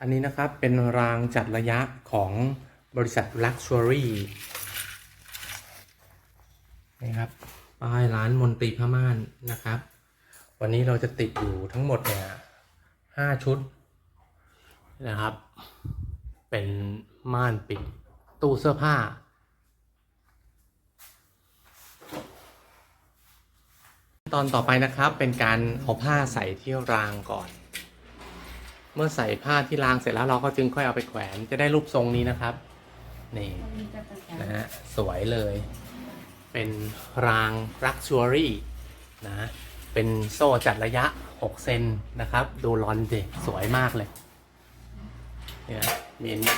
อันนี้นะครับเป็นรางจัดระยะของบริษัท Luxury นี่ครับป้ายร้านมนตรีพม่านนะครับ วันนี้เราจะติดอยู่ทั้งหมดเนี่ยห้าชุดนะครับ เป็นม่านปิดตู้เสื้อผ้า ตอนต่อไปนะครับเป็นการเอาผ้าใส่ที่รางก่อน เมื่อใส่ผ้าที่รางเสร็จแล้วเราก็จึงค่อยเอาไปแขวนจะได้รูปทรงนี้นะครับ นี่นะฮะสวยเลย เป็นรางรักชัวรี่นะ เป็นโซ่จัดระยะ 6 เซนนะครับ ดูรอนเด็กสวยมากเลย เนี่ยมีนี่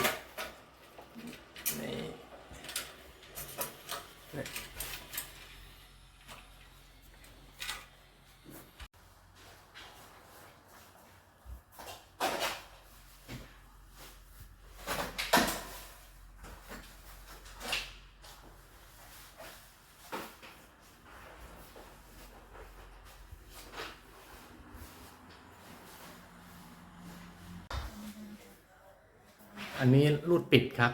อันนี้รูดปิดครับ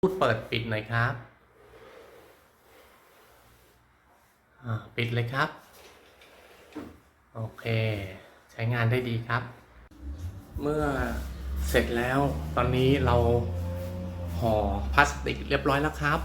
รูดเปิดปิดหน่อยครับอ่าปิดเลยครับ โอเค ใช้งานได้ดีครับ เมื่อเสร็จแล้วตอนนี้เรา ห่อพลาสติกเรียบร้อยแล้วครับ